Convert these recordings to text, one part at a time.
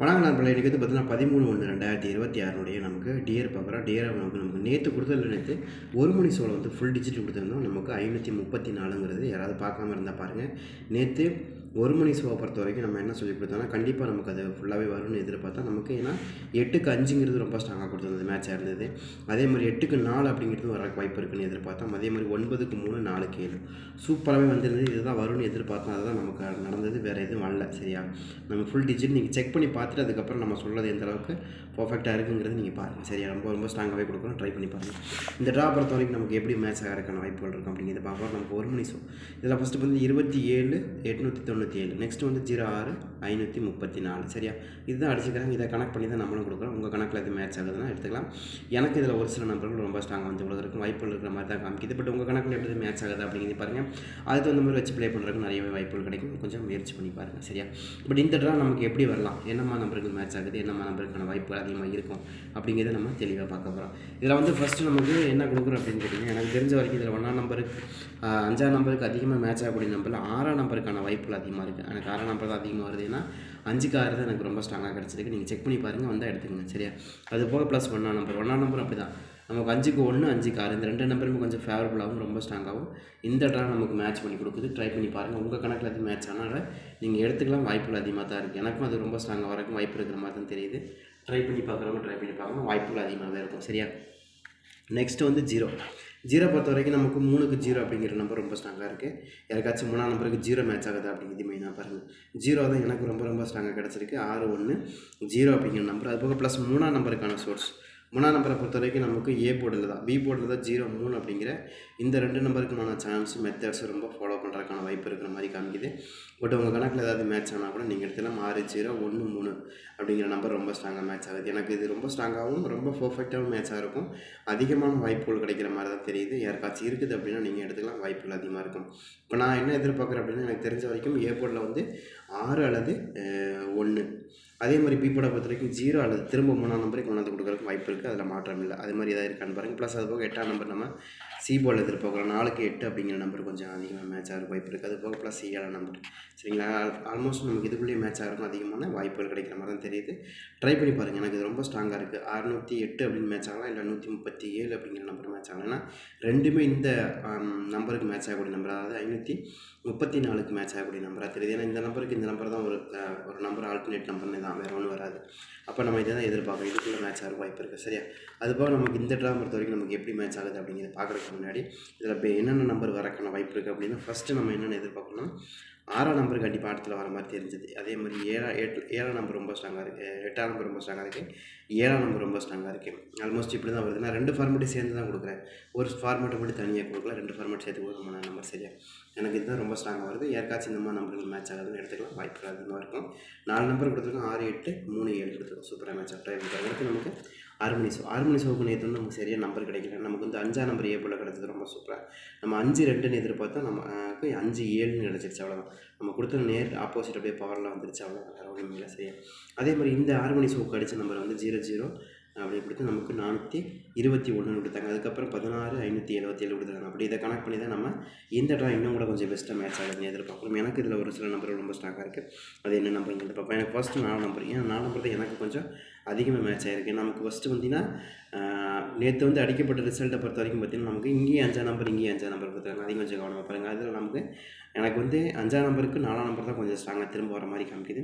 வணக்கம் நண்பர்களே இன்றைக்கி வந்து பார்த்தீங்கன்னா பதிமூணு ஒன்று ரெண்டாயிரத்தி இருபத்தி ஆறுனுடைய நமக்கு டியர் பார்க்குறோம் டியர் நமக்கு நமக்கு நேற்று கொடுத்ததில் நேற்று ஒரு மணி சோளம் வந்து ஃபுல் டிஜிட் கொடுத்துருந்தோம். நமக்கு ஐநூற்றி முப்பத்தி நாலுங்கிறது யாராவது பார்க்காம இருந்தால் பாருங்கள் நேற்று ஒரு மணி ஷோவை பொறுத்த வரைக்கும் நம்ம என்ன சொல்லி கொடுத்தோம்னா கண்டிப்பாக நமக்கு அது ஃபுல்லாகவே வரும்னு எதிர்பார்த்தா நமக்கு ஏன்னா எட்டுக்கு அஞ்சுங்கிறது ரொம்ப ஸ்ட்ராங்காக கொடுத்துருந்தது மேட்சாக இருந்தது. அதே மாதிரி எட்டுக்கு நாலு அப்படிங்கிறது வர வாய்ப்பு இருக்குன்னு எதிர்பார்த்தோம் அதே மாதிரி ஒன்பதுக்கு மூணு நாலுக்கு ஏழு. சூப்பராகவே வந்திருந்தது இதுதான் வரும்னு எதிர்பார்த்தோம் அதுதான் நமக்கு நடந்தது வேறு எதுவும் வரல சரியா? நம்ம ஃபுல் டிஜிட் நீங்கள் செக் பண்ணி பார்த்துட்டு அதுக்கப்புறம் நம்ம சொல்கிறது எந்த அளவுக்கு பர்ஃபெக்டாக இருக்குங்கிறது நீங்கள் பாருங்கள் சரியா? ரொம்ப ரொம்ப ஸ்ட்ராங்காகவே கொடுக்குறோம் ட்ரை பண்ணி பாருங்கள் இந்த ட்ரா பொறுத்த வரைக்கும் நமக்கு எப்படி மேட்ச் ஆகிறதுக்கான வாய்ப்புகள் இருக்கும் அப்படிங்கிறத பார்க்கலாம் நமக்கு ஒரு மணி ஷோ இதில் ஃபஸ்ட்டு வந்து இருபத்தி ஏழு எட்நூற்றி தொண்ணூற்றி ஏழு நெக்ஸ்ட் வந்து ஜீரோ ஆறு ஐநூற்றி முப்பத்தி நாலு சரியா? இதுதான் அடிச்சுக்கிறாங்க. இதை கனெக்ட் பண்ணி தான் நம்மளும் கொடுக்குறோம். உங்கள் கணக்கில் எது மேட்ச் ஆகுதுன்னா எடுத்துக்கலாம். எனக்கு இதில் ஒரு சில நம்பர்கள் ரொம்ப ஸ்ட்ராங்காக வந்து விழுகிறதுக்கு வாய்ப்புகள் இருக்கிற மாதிரி தான் காமிக்குது. பட் உங்கள் கணக்கில் எப்படி மேட்ச் ஆகுது அப்படிங்கிறது பாருங்கள் அதுக்கு தகுந்த மாதிரி வச்சு ப்ளே பண்ணுறதுக்கு நிறையவே வாய்ப்புகள் கிடைக்கும். கொஞ்சம் முயற்சி பண்ணி பாருங்கள் சரியா? பட் இந்த ட்ரா நமக்கு எப்படி வரலாம்? என்னம்மா நம்பருக்கு மேட்ச் ஆகுது? என்னம்மா நம்பருக்கான வாய்ப்புகள் அதிகமாக இருக்கும்? அப்படிங்கிறத நம்ம தெளிவாக பார்க்க போகிறோம் இதில் வந்து ஃபஸ்ட்டு நமக்கு என்ன கொடுக்குறோம் அப்படின்னு கேட்டிங்கன்னா எனக்கு தெரிஞ்ச வரைக்கும் இதில் ஒன்றாம் நம்பருக்கு அஞ்சாம் நம்பருக்கு அதிகமாக மேட்ச் ஆகக்கூடிய நம்பரில் ஆறாம் நம்பருக்கான வாய்ப்புகள் அதிகமாக இருக்குது எனக்கு ஆறாம் நம்பர் தான் அதிகமாக வருது. ஏன்னா அஞ்சுக்கு ஆறு தான் எனக்கு ரொம்ப ஸ்ட்ராங்காக கிடச்சிருக்கு. நீங்கள் செக் பண்ணி பாருங்கள் வந்தால் எடுத்துக்கங்க. சரியா? அது போக ப்ளஸ் ஒன்றாம் நம்பர் ஒன்றாம் நம்பர் அப்படி தான் நமக்கு அஞ்சுக்கு ஒன்று அஞ்சுக்கு ஆறு இந்த ரெண்டு நம்பருமே கொஞ்சம் ஃபேவரபுளாகவும் ரொம்ப ஸ்ட்ராங்காகவும் இந்த ட்ரா நமக்கு மேட்ச் பண்ணி கொடுக்குது. ட்ரை பண்ணி பாருங்கள் உங்கள் கணக்கில் அது மேட்ச் ஆனால் நீங்கள் எடுத்துக்கலாம். வாய்ப்புகள் அதிகமாக தான் இருக்குது எனக்கும் அது ரொம்ப ஸ்ட்ராங்காக வரக்கும் வாய்ப்பு இருக்கிற மாதிரி தான் தெரியுது. ட்ரை பண்ணி பார்க்குறவங்க ட்ரை பண்ணி பார்க்கணும். வாய்ப்புகள் அதிகமாகவே இருக்கும். சரியா? நெக்ஸ்ட் வந்து ஜீரோ ஜீரோ பொறுத்த வரைக்கும் நமக்கு மூணுக்கு ஜீரோ அப்படிங்கிற நம்பர் ரொம்ப ஸ்ட்ராங்காக இருக்குது யாருக்காச்சும் மூணாம் நம்பருக்கு ஜீரோ மேட்ச் ஆகுது அப்படிங்கிறது மெயினாக பாருங்கள் ஜீரோ தான் எனக்கு ரொம்ப ரொம்ப ஸ்ட்ராங்காக கிடச்சிருக்கு. ஆறு ஒன்று ஜீரோ அப்படிங்கிற நம்பர் அது போக ப்ளஸ் மூணாம் நம்பருக்கான சோர்ஸ் மூணாம் நம்பரை பொறுத்த வரைக்கும் நமக்கு ஏ போர்டில் தான். பி போர்டில் தான் ஜீரோ மூணு அப்படிங்கிற இந்த ரெண்டு நம்பருக்குமான சான்ஸ் மெத்தட்ஸ் ரொம்ப ஃபாலோ பண்ணுறதுக்கான வாய்ப்பு இருக்கிற மாதிரி காமிக்குது. பட் உங்கள் கணக்கில் ஏதாவது மேட்ச் ஆனால் கூட நீங்கள் எடுத்துலாம் ஆறு ஜீரோ ஒன்று மூணு அப்படிங்கிற நம்பர் ரொம்ப ஸ்ட்ராங்காக மேட்ச் ஆகுது. எனக்கு இது ரொம்ப ஸ்ட்ராங்காகவும் ரொம்ப பர்ஃபெக்டாகவும் மேட்சாக இருக்கும் அதிகமான வாய்ப்புகள் கிடைக்கிற மாதிரி தான் தெரியுது. யாருக்காச்சும் இருக்குது அப்படின்னா நீங்கள் எடுத்துக்கலாம். வாய்ப்புகள் அதிகமாக இருக்கும். இப்போ நான் என்ன எதிர்பார்க்குறேன் அப்படின்னா எனக்கு தெரிஞ்ச வரைக்கும் ஏர்போர்ட்டில் வந்து ஆறு அல்லது ஒன்று அதே மாதிரி பீப்போட பொறுத்த வரைக்கும் ஜீரோ அல்லது திரும்ப மூணாம் நம்பருக்கு கொண்டாந்து கொடுக்குறதுக்கு வாய்ப்பு இருக்குது அதில் மாற்றம் இல்லை. அது மாதிரி எதாவது இருக்கான்னு பாருங்கள் ப்ளஸ் அது போக எட்டாம் நம்பர் நம்ம சி போர்டில் எதிர்பார்க்குறோம். நாலுக்கு எட்டு அப்படிங்கிற நம்பர் கொஞ்சம் அதிகமாக மேட்ச் ஆகிற வாய்ப்பு இருக்குது அது போக ப்ளஸ் ஏழாம் நம்பர் சரிங்களா? ஆல்மோஸ்ட் நமக்கு இதுக்குள்ளேயே மேட்ச் ஆகிறதுக்கும் அதிகமான வாய்ப்புகள் கிடைக்கிற மாதிரி தான் தெரியுது. ட்ரை பண்ணி பாருங்கள் எனக்கு இது ரொம்ப ஸ்ட்ராங்காக இருக்குது அறுநூற்றி எட்டு அப்படின்னு மேட்ச் ஆகலாம். இல்லை நூற்றி முப்பத்தி ஏழு அப்படிங்கிற நம்பர் மேட்ச் ஆகலாம். ஏன்னா ரெண்டுமே இந்த நம்பருக்கு மேட்ச் ஆகக்கூடிய நம்பர் அதாவது ஐநூற்றி முப்பத்தி நாலுக்கு மேட்ச் ஆகக்கூடிய நம்பராக தெரியுது. ஏன்னா இந்த நம்பருக்கு இந்த நம்பர் தான் ஒரு ஒரு நம்பர் ஆல்டர்னேட் நம்பர்னு தான் வேறு ஒன்றும் வராது. அப்போ நம்ம இதை தான் எதிர்பார்க்கணும். இதுக்குள்ளே மேட்ச் ஆக வாய்ப்பு இருக்குது சரியா? அதுபோக நமக்கு இந்த ட்ரா பொறுத்த வரைக்கும் நமக்கு எப்படி மேட்ச் ஆகுது அப்படிங்கிறத பார்க்குறதுக்கு முன்னாடி இதில் இப்போ என்னென்ன நம்பர் வரக்கான வாய்ப்பு இருக்குது அப்படின்னா ஃபஸ்ட்டு நம்ம என்னென்ன எதிர்பார்க்கணும் ஆறாம் நம்பர் கண்டிப்பாக அடுத்தில் வர மாதிரி தெரிஞ்சது. அதே மாதிரி ஏழா எட்டு ஏழாம் நம்பர் ரொம்ப ஸ்ட்ராங்காக இருக்குது எட்டாம் நம்பர் ரொம்ப ஸ்ட்ராங்காக இருக்குது ஏழாம் நம்பர் ரொம்ப ஸ்ட்ராங்காக இருக்குது ஆல்மோஸ்ட் இப்படி தான் வருது. நான் ரெண்டு ஃபார்மேட்டும் சேர்ந்து தான் கொடுக்குறேன். ஒரு ஃபார்மேட்டை மட்டும் தனியாக கொடுக்கல ரெண்டு ஃபார்மேட் சேர்த்து கொடுக்க மூணாம் நம்பர் சரியா? எனக்கு இதுதான் ரொம்ப ஸ்ட்ராங்காக வருது. யாருக்காச்சும் இந்த மாதிரி நம்பர்கள் மேட்ச் ஆகுதுன்னு எடுத்துக்கலாம். வாய்ப்புகள் அதிகமாக இருக்கும். நாலு நம்பர் கொடுத்துருக்கோம். ஆறு எட்டு மூணு ஏழு கொடுத்துருக்கோம். சூப்பராக மேட்ச் ஆஃப் ட்ரைவ் அடுத்து நமக்கு ஆறு மணி ஷோ ஆறு மணி ஷோக்கு நேற்று வந்து நமக்கு சரியாக நம்பர் கிடைக்கல. நமக்கு வந்து அஞ்சாம் நம்பர் ஏ போல் கிடச்சது ரொம்ப சூப்பராக நம்ம அஞ்சு ரெண்டுன்னு எதிர்பார்த்தா நமக்கு அஞ்சு ஏழுன்னு கிடச்சிருச்சு அவ்வளோதான் நம்ம கொடுத்த நேர் ஆப்போசிட் அப்படியே பவரில் வந்துருச்சு அவ்வளோதான் வேறு ஒன்றும் இல்லை சரியா. அதே மாதிரி இந்த ஆறு மணி ஷோக்கு அடித்த நம்பர் வந்து ஜீரோ ஜீரோ அப்படி கொடுத்து நமக்கு நானூற்றி இருபத்தி ஒன்றுன்னு கொடுத்தாங்க. அதுக்கப்புறம் பதினாறு ஐநூற்றி எழுபத்தி ஏழு கொடுத்தாங்க. அப்படி இதை கனெக்ட் பண்ணி தான் நம்ம இந்த ட்ரா இன்னும் கூட கொஞ்சம் பெஸ்ட்டாக மேட்ச் ஆகுதுன்னு எதிர்பார்க்கணும். எனக்கு இதில் ஒரு சில நம்பர் ரொம்ப ஸ்ட்ராங்காக இருக்குது அது என்ன நம்பர் எதிர்பார்ப்போம். எனக்கு ஃபஸ்ட்டு நாலு நம்பர் ஏன்னா நாலு நம்பர் தான் எனக்கு கொஞ்சம் அதிகமாக மேட்ச் ஆகிருக்கு நமக்கு ஃபஸ்ட்டு பார்த்தீங்கன்னா நேற்று வந்து அடிக்கப்பட்ட ரிசல்ட்டை பொறுத்த வரைக்கும் பார்த்தீங்கன்னா நமக்கு இங்கேயும் அஞ்சாம் நம்பர் இங்கேயும் அஞ்சாம் நம்பர் கொடுத்தாங்க. அதையும் கொஞ்சம் கவனமாக பாருங்கள் அதில் நமக்கு எனக்கு வந்து அஞ்சாம் நம்பருக்கு நாலாம் நம்பர் தான் கொஞ்சம் ஸ்ட்ராங்காக திரும்ப வர மாதிரி காமிக்குது.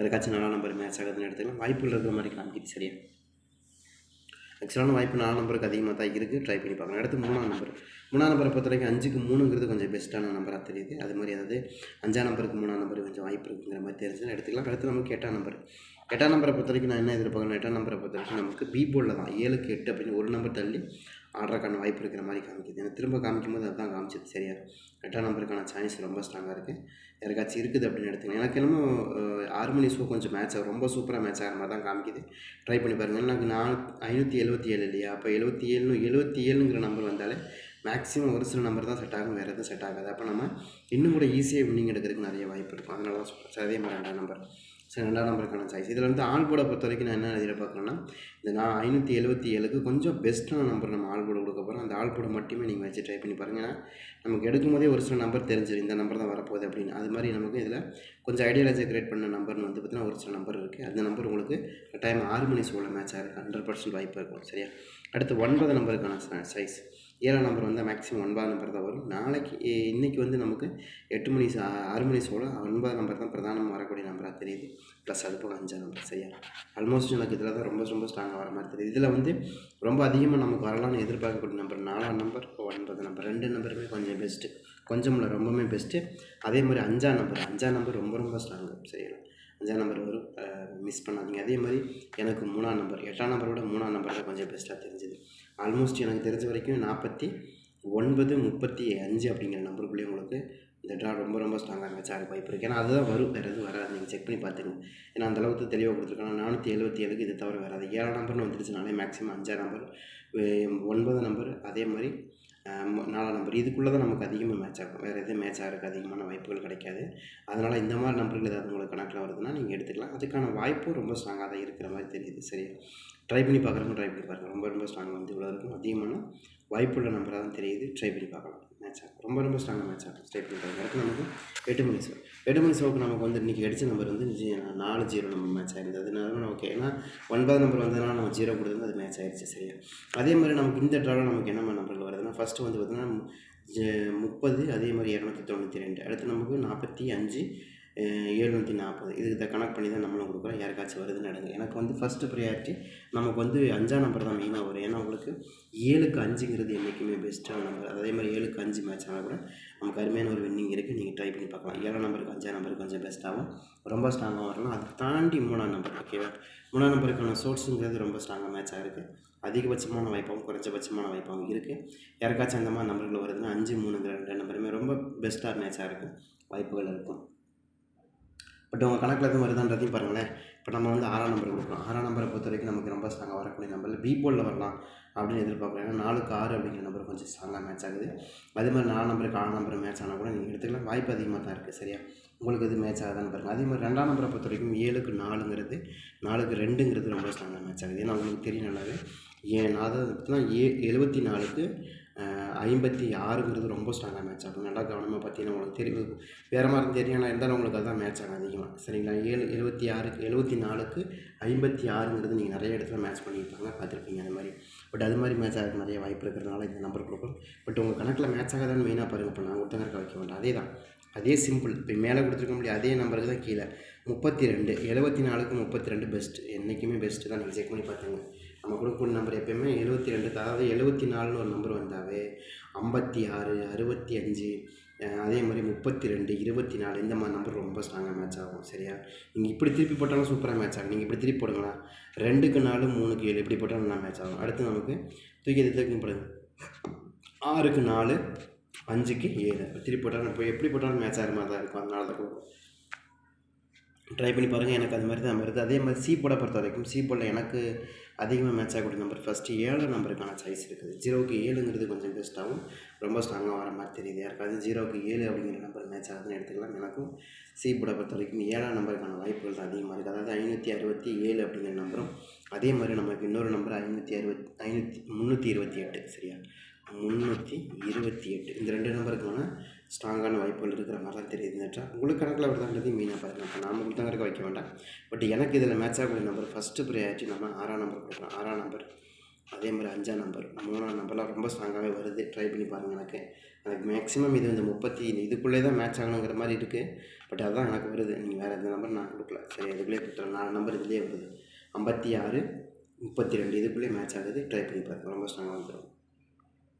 எதுக்காச்சும் நாலாம் நம்பர் மேட்ச் ஆகுதுன்னு எடுத்துக்கலாம். வாய்ப்புகள் இருக்கிற மாதிரி காமிக்குது. சரியா? ஆக்சுவலான வாய்ப்பு நாலு நம்பருக்கு அதிகமாக தான் இருக்குது ட்ரை பண்ணி பார்க்கலாம் அடுத்து மூணாம் நம்பர். மூணாம் நம்பரை பொறுத்த வரைக்கும் அஞ்சுக்கு மூணுங்கிறது கொஞ்சம் பெஸ்ட்டான நம்பராக தெரியுது. அது மாதிரி அதாவது அஞ்சாம் நம்பருக்கு மூணாம் நம்பர் கொஞ்சம் வாய்ப்பு இருக்குங்கிற மாதிரி தெரிஞ்சுன்னா எடுத்துக்கலாம். அடுத்து நமக்கு எட்டாம் நம்பர். எட்டாம் நம்பரை பொறுத்த வரைக்கும் நான் என்ன எதிர்பார்க்கணும் எட்டாம் நம்பரை பொறுத்த வரைக்கும் நமக்கு பி தான். ஏழுக்கு எட்டு அப்படின்னு ஒரு நம்பர் தள்ளி ஆடுறதுக்கான வாய்ப்பு இருக்கிற மாதிரி காமிக்குது. எனக்கு திரும்ப காமிக்கும் போது அதுதான் காமிச்சது. சரியா? எட்டாம் நம்பருக்கான சாய்ஸ் ரொம்ப ஸ்ட்ராங்காக இருக்குது யாருக்காச்சும் இருக்குது அப்படின்னு எடுத்துக்கணும் எனக்கு என்னமோ ஆறு மணி ஷோ கொஞ்சம் மேட்ச் ஆகும். ரொம்ப சூப்பராக மேட்ச் ஆகிற மாதிரி தான் காமிக்குது. ட்ரை பண்ணி பாருங்கள் எனக்கு நான் ஐநூற்றி எழுபத்தி ஏழு இல்லையா? அப்போ எழுபத்தி ஏழு எழுபத்தி ஏழுங்கிற நம்பர் வந்தாலே மேக்ஸிமம் ஒரு சில நம்பர் தான் செட் ஆகும். வேறு எதுவும் செட் ஆகாது. அப்போ நம்ம இன்னும் கூட ஈஸியாக வின்னிங் எடுக்கிறதுக்கு நிறைய வாய்ப்பு இருக்கும். அதனால தான் சொல்கிறேன் அதே மாதிரி ரெண்டாம் நம்பர் சரி ரெண்டாம் நம்பருக்கான சாய்ஸ் இதில் வந்து ஆள் போட பொறுத்த வரைக்கும் நான் என்ன எதிர்பார்க்குறேன்னா இந்த நான் ஐநூற்றி எழுபத்தி ஏழுக்கு கொஞ்சம் பெஸ்ட்டான நம்பர் நம்ம ஆள் போட கொடுக்க போகிறோம் அந்த ஆள் போட மட்டுமே நீங்கள் வச்சு ட்ரை பண்ணி பாருங்கள் ஏன்னா நமக்கு எடுக்கும் போதே ஒரு சில நம்பர் தெரிஞ்சிடும் இந்த நம்பர் தான் வரப்போகுது அப்படின்னு. அது மாதிரி நமக்கு இதில் கொஞ்சம் ஐடியாலஜி கிரியேட் பண்ண நம்பர்னு வந்து பார்த்தீங்கன்னா ஒரு சில நம்பர் இருக்குது அந்த நம்பர் உங்களுக்கு டைம் ஆறு மணி சூழல் மேட்ச் ஆகிருக்கு ஹண்ட்ரட் பர்சன்ட் வாய்ப்பு இருக்கும். சரியா? அடுத்து ஒன்பது நம்பருக்கான சைஸ் ஏழாம் நம்பர் வந்து மேக்ஸிமம் ஒன்பதாம் நம்பர் தான் வரும். நாளைக்கு இன்றைக்கி வந்து நமக்கு எட்டு மணி ஆறு மணி சோழ ஒன்பதாம் நம்பர் தான் பிரதானம் வரக்கூடிய நம்பராக தெரியுது. ப்ளஸ் அது போக அஞ்சாம் நம்பர் சரியா? ஆல்மோஸ்ட் எனக்கு இதில் தான் ரொம்ப ரொம்ப ஸ்ட்ராங்காக வர மாதிரி தெரியுது. இதில் வந்து ரொம்ப அதிகமாக நமக்கு வரலாம்னு எதிர்பார்க்கக்கூடிய நம்பர் நாலாம் நம்பர் ஒன்பது நம்பர் ரெண்டு நம்பருமே கொஞ்சம் பெஸ்ட்டு கொஞ்சம் இல்லை ரொம்பவுமே பெஸ்ட்டு அதே மாதிரி அஞ்சாம் நம்பர் அஞ்சாம் நம்பர் ரொம்ப ரொம்ப ஸ்ட்ராங்கு சரியா? அஞ்சாம் நம்பர் வரும். மிஸ் பண்ணாதீங்க. அதே மாதிரி எனக்கு மூணாம் நம்பர் எட்டாம் நம்பரோட மூணாம் நம்பர் தான் கொஞ்சம் பெஸ்ட்டாக தெரிஞ்சுது. ஆல்மோஸ்ட் எனக்கு தெரிஞ்ச வரைக்கும் நாற்பத்தி ஒன்பது முப்பத்தி அஞ்சு அப்படிங்கிற நம்பருக்குள்ளேயே உங்களுக்கு இந்த ட்ரா ரொம்ப ரொம்ப ஸ்ட்ராங்காக மேட்ச் ஆக வாய்ப்பு இருக்குது ஏன்னா அதுதான் வரும். வேறு எதுவும் வராது. நீங்கள் செக் பண்ணி பார்த்துங்க ஏன்னா அந்த அளவுக்கு தெளிவாக கொடுத்துருக்காங்க. நானூற்றி எழுபத்தி ஏழுக்கு இது தவிர வராது ஏழாம் நம்பர்னு வந்துருச்சுனாலே மேக்ஸிமம் அஞ்சாம் நம்பர் ஒன்பது நம்பர் அதே மாதிரி நாலாம் நம்பர் இதுக்குள்ளே தான் நமக்கு அதிகமாக மேட்ச் ஆகும். வேறு எதுவும் மேட்ச் ஆகிறதுக்கு அதிகமான வாய்ப்புகள் கிடைக்காது. அதனால் இந்த மாதிரி நம்பர்கள் ஏதாவது உங்களுக்கு கணக்கில் வருதுன்னா நீங்கள் எடுத்துக்கலாம். அதுக்கான வாய்ப்பும் ரொம்ப ஸ்ட்ராங்காக தான் இருக்கிற மாதிரி தெரியுது. சரியா? ட்ரை பண்ணி பார்க்குறவங்க ட்ரை பண்ணி பாருங்கள் ரொம்ப ரொம்ப ஸ்ட்ராங் வந்து இவ்வளோ இருக்கும். அதிகமான வாய்ப்புள்ள நம்பராக தான் தெரியுது. ட்ரை பண்ணி பார்க்கலாம். மேட்ச் ஆகும். ரொம்ப ரொம்ப ஸ்ட்ராங்காக மேட்ச் ஆகும். ட்ரை பண்ணி பாருங்க அடுத்து நமக்கு எட்டு மணி ஷோ எட்டு மணி ஷோக்கு நமக்கு வந்து இன்றைக்கி அடித்த நம்பர் வந்து நாலு ஜீரோ நம்ம மேட்ச் ஆயிருந்தது. அதனால ஓகே ஏன்னா ஒன்பது நம்பர் வந்ததுனால நம்ம ஜீரோ கொடுத்தது அது மேட்ச் ஆயிடுச்சு சரியா? அதே மாதிரி நமக்கு இந்த ட்ராவில் நமக்கு என்ன மாதிரி நம்பர்கள் வருதுன்னா ஃபஸ்ட்டு வந்து பார்த்திங்கன்னா முப்பது அதே மாதிரி இரநூத்தி தொண்ணூற்றி ரெண்டு. அடுத்து நமக்கு நாற்பத்தி அஞ்சு எழுநூற்றி நாற்பது இதுக்கு தான் கனெக்ட் பண்ணி தான் நம்மளும் கொடுக்குறோம். யாருக்காச்சும் வருதுன்னு எடுங்க எனக்கு வந்து ஃபஸ்ட்டு ப்ரியாரிட்டி நமக்கு வந்து அஞ்சாம் நம்பர் தான் மெயினாக வரும். ஏன்னா உங்களுக்கு ஏழுக்கு அஞ்சுங்கிறது என்றைக்குமே பெஸ்ட்டான நம்பர் அதே மாதிரி ஏழுக்கு அஞ்சு மேட்ச் ஆனால் கூட நமக்கு அருமையான ஒரு வின்னிங் இருக்குது நீங்கள் ட்ரை பண்ணி பார்க்கலாம். ஏழாம் நம்பருக்கு அஞ்சாம் நம்பருக்கு கொஞ்சம் பெஸ்ட்டாகவும் ரொம்ப ஸ்ட்ராங்காக வரலாம். அதை தாண்டி மூணாம் நம்பர் ஓகேவா மூணாம் நம்பருக்கான சோர்ஸுங்கிறது ரொம்ப ஸ்ட்ராங்காக மேட்சாக இருக்குது அதிகபட்சமான வாய்ப்பாகவும் குறைஞ்சபட்சமான வாய்ப்பாகவும் இருக்குது யாருக்காச்சும் அந்த மாதிரி நம்பர்கள் வருதுன்னா அஞ்சு மூணுங்கிற ரெண்டு நம்பருமே ரொம்ப பெஸ்ட்டாக மேட்சாக இருக்கும். வாய்ப்புகள் இருக்கும். பட் உங்கள் கணக்கில் எதுவும் வருதான்றதையும் பாருங்களேன். இப்போ நம்ம வந்து ஆறாம் நம்பர் கொடுக்குறோம். ஆறாம் நம்பரை பொறுத்த வரைக்கும் நமக்கு ரொம்ப ஸ்ட்ராங்காக வரக்கூடிய நம்பர் பி போலில் வரலாம் அப்படின்னு எதிர்பார்க்குறோம். ஏன்னா நாலுக்கு ஆறு அப்படிங்கிற நம்பர் கொஞ்சம் ஸ்ட்ராங்காக மேட்ச் ஆகுது. அதே மாதிரி நாலு நம்பருக்கு ஆறு நம்பர் மேட்ச் ஆனால் கூட நீங்கள் எடுத்துக்கலாம். வாய்ப்பு அதிகமாக தான் இருக்குது சரியா? உங்களுக்கு இது மேட்ச் ஆகுதான்னு பாருங்கள் அதே மாதிரி ரெண்டாம் நம்பரை பொறுத்த வரைக்கும் ஏழுக்கு நாலுங்கிறது நாலுக்கு ரெண்டுங்கிறது ரொம்ப ஸ்ட்ராங்காக மேட்ச் ஆகுது. ஏன்னா உங்களுக்கு தெரியும் நல்லாவே. ஏன் அதாவது ஏ எழுபத்தி நாலுக்கு ஐம்பத்தி ஆறுங்கிறது ரொம்ப ஸ்ட்ராங்காக மேட்ச் ஆகும். நல்லா கவனமாக பார்த்தீங்கன்னா உங்களுக்கு தெரியும். வேறு மாதிரி தெரியும் இருந்தாலும் உங்களுக்கு அதுதான் மேட்ச் ஆகும் அதிகமாக சரிங்களா? ஏழு எழுபத்தி ஆறுக்கு எழுபத்தி நாலுக்கு ஐம்பத்தி ஆறுங்கிறது நீங்கள் நிறைய இடத்துல மேட்ச் பண்ணியிருப்பாங்க பார்த்துருப்பீங்க அந்த மாதிரி. பட் அது மாதிரி மேட்ச் ஆகிறது நிறைய வாய்ப்பு இருக்கிறதுனால இந்த நம்பர் கொடுக்கும். பட் உங்கள் கணக்கில் மேட்ச் ஆகாதான்னு மெயினாக பாருங்கள் இப்போ நான் ஒருத்தங்க வைக்க வேண்டாம். அதே தான் அதே சிம்பிள் இப்போ மேலே கொடுத்துருக்க முடியாது அதே நம்பருக்கு தான் கீழே. முப்பத்தி ரெண்டு எழுபத்தி நாலுக்கு முப்பத்தி ரெண்டு பெஸ்ட் என்றைக்குமே பெஸ்ட்டு தான். நீங்கள் செக் பண்ணி பார்த்துங்க நம்ம கொடுக்கக்கூடிய நம்பர் எப்பயுமே எழுபத்தி ரெண்டு அதாவது எழுபத்தி நாலுன்னு ஒரு நம்பர் வந்தாவே ஐம்பத்தி ஆறு அறுபத்தி அஞ்சு அதே மாதிரி முப்பத்தி ரெண்டு இருபத்தி நாலு இந்த மாதிரி நம்பர் ரொம்ப ஸ்ட்ராங்காக மேட்ச் ஆகும். சரியா? நீங்கள் இப்படி திருப்பி போட்டாலும் சூப்பராக மேட்ச் ஆகும். நீங்கள் இப்படி திருப்பி போடுங்களா? ரெண்டுக்கு நாலு மூணுக்கு ஏழு இப்படி போட்டாலும் நல்லா மேட்ச் ஆகும். அடுத்து நமக்கு தூக்கி தூக்கி போடுங்க ஆறுக்கு நாலு அஞ்சுக்கு ஏழு. திருப்பி போட்டாலும் இப்போ எப்படி போட்டாலும் மேட்ச் ஆகிற மாதிரி தான் இருக்கும். அதனால தான் கொடுக்கும் ட்ரை பண்ணி பாருங்கள் எனக்கு அது மாதிரி தான் வருது அதே மாதிரி சி போர்டை பொறுத்த வரைக்கும் சி போர்டில் எனக்கு அதிகமாக மேட்ச் ஆகக்கூடிய நம்பர் ஃபஸ்ட்டு ஏழு நம்பருக்கான சாய்ஸ் இருக்குது. ஜீரோவுக்கு ஏழுங்கிறது கொஞ்சம் பெஸ்ட்டாகவும் ரொம்ப ஸ்ட்ராங்காக வர மாதிரி தெரியுது. யாருக்காவது ஜீரோவுக்கு ஏழு அப்படிங்கிற நம்பர் மேட்ச் ஆகுதுன்னு எடுத்துக்கலாம். எனக்கும் சி போர்டை பொறுத்த வரைக்கும் ஏழாம் நம்பருக்கான வாய்ப்புகள் தான் அதிகமாக இருக்குது அதாவது ஐநூற்றி அறுபத்தி ஏழு அப்படிங்கிற நம்பரும் அதே மாதிரி நமக்கு இன்னொரு நம்பர் ஐநூற்றி அறுபத் ஐநூற்றி முந்நூற்றி இருபத்தி எட்டு. சரியா? முந்நூற்றி இருபத்தி எட்டு. இந்த ரெண்டு நம்பருக்கான ஸ்ட்ராங்கான வாய்ப்புகள் இருக்கிற மாதிரிலாம் தான் உங்களுக்கு கணக்கில் வருதான்றது மெயினாக பாருங்கள் இப்போ நாம இருக்க வைக்க வேண்டாம். பட் எனக்கு இதில் மேட்ச் ஆகக்கூடிய நம்பர் ஃபஸ்ட்டு ப்ரையாரிட்டி நம்ம ஆறாம் நம்பர் கொடுக்கலாம். ஆறாம் நம்பர் அதே மாதிரி அஞ்சாம் நம்பர் மூணாம் நம்பர்லாம் ரொம்ப ஸ்ட்ராங்காகவே வருது. ட்ரை பண்ணி பாருங்கள் எனக்கு. எனக்கு மேக்ஸிமம் இது இந்த முப்பத்தி இதுக்குள்ளே தான் மேட்ச் ஆகணுங்கிற மாதிரி இருக்குது பட் அதுதான் எனக்கு வருது. நீங்கள் வேறு எந்த நம்பர் நான் கொடுக்கல. சரி இதுக்குள்ளே கொடுத்துறேன். நாலு நம்பர் இதுலேயே வருது. ஐம்பத்தி ஆறு முப்பத்தி ரெண்டு. இதுக்குள்ளே மேட்ச் ஆகுது. ட்ரை பண்ணி பாருங்கள் ரொம்ப ஸ்ட்ராங்காக வந்துடும்